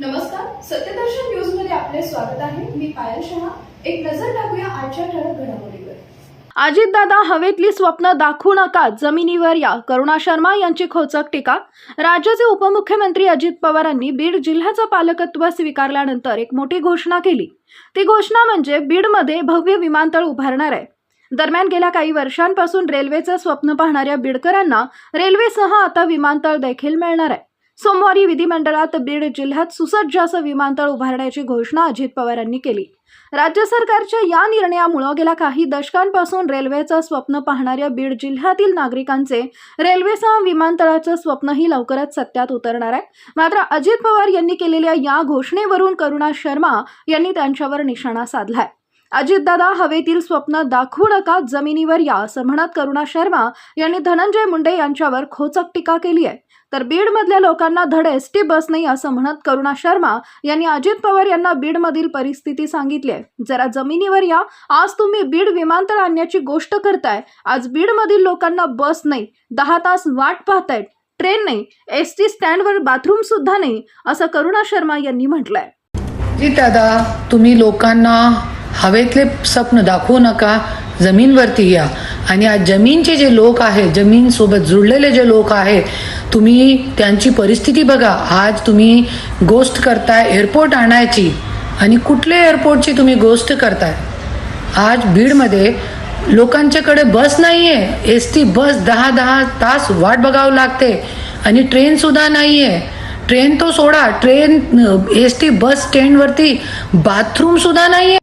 नमस्कार सत्यदर्शन न्यूजमध्ये आपले स्वागत आहे. मी पायल शहा. एक नजर टाकूया आजच्या ठळक घडामोडीवर. अजितदादा हवेतली स्वप्न दाखवू नका जमिनीवर या. करुणा शर्मा यांची खोचक टीका. राज्याचे उपमुख्यमंत्री अजित पवारांनी बीड जिल्ह्याचं पालकत्व स्वीकारल्यानंतर एक मोठी घोषणा केली. ती घोषणा म्हणजे बीडमध्ये भव्य विमानतळ उभारणार आहे. दरम्यान गेल्या काही वर्षांपासून रेल्वेचं स्वप्न पाहणाऱ्या बीडकरांना रेल्वेसह आता विमानतळ देखील मिळणार आहे. सोमवारी विधिमंडळात बीड जिल्ह्यात सुसज्ज असं विमानतळ उभारण्याची घोषणा अजित पवारांनी केली. राज्य सरकारच्या या निर्णयामुळं गेल्या काही दशकांपासून रेल्वेचं स्वप्न पाहणाऱ्या बीड जिल्ह्यातील नागरिकांचे रेल्वेसह विमानतळाचं स्वप्नही लवकरच सत्यात उतरणार आहे. मात्र अजित पवार यांनी केलेल्या या घोषणेवरून करुणा शर्मा यांनी त्यांच्यावर निशाणा साधलाय. अजितदादा हवेतील स्वप्न दाखवू नका जमिनीवर या असं म्हणत करुणा शर्मा यांनी धनंजय मुंडे यांच्यावर खोचक टीका केली आहे. तर बीडमधल्या लोकांना धड एस टी बस नाही असं म्हणत करुणा शर्मा यांनी अजित पवार यांना बीडमधील परिस्थिती सांगितली आहे. जरा जमिनीवर या आज तुम्ही बीड विमानतळ आणण्याची गोष्ट करताय. आज बीडमधील लोकांना बस नाही दहा तास वाट पाहतायत ट्रेन नाही एस टी स्टँडवर बाथरूम सुद्धा नाही असं करुणा शर्मा यांनी म्हटलंय. जी दादा तुम्ही लोकांना हवेतले स्वप्न दाखवू नका जमीनवरती या. आणि आज जमीनचे जे लोक आहे जमीनसोबत जुळलेले जे लोक आहेत तुम्ही त्यांची परिस्थिती बघा. आज तुम्ही गोष्ट करताय एअरपोर्ट आणायची. आणि कुठल्या एअरपोर्टची तुम्ही गोष्ट करताय? आज बीडमध्ये लोकांच्याकडे बस नाही आहे एस टी बस दहा दहा तास वाट बघावं लागते. आणि ट्रेनसुद्धा नाही आहे ट्रेन तो सोडा. ट्रेन एस टी बस स्टँडवरती बाथरूमसुद्धा नाही आहे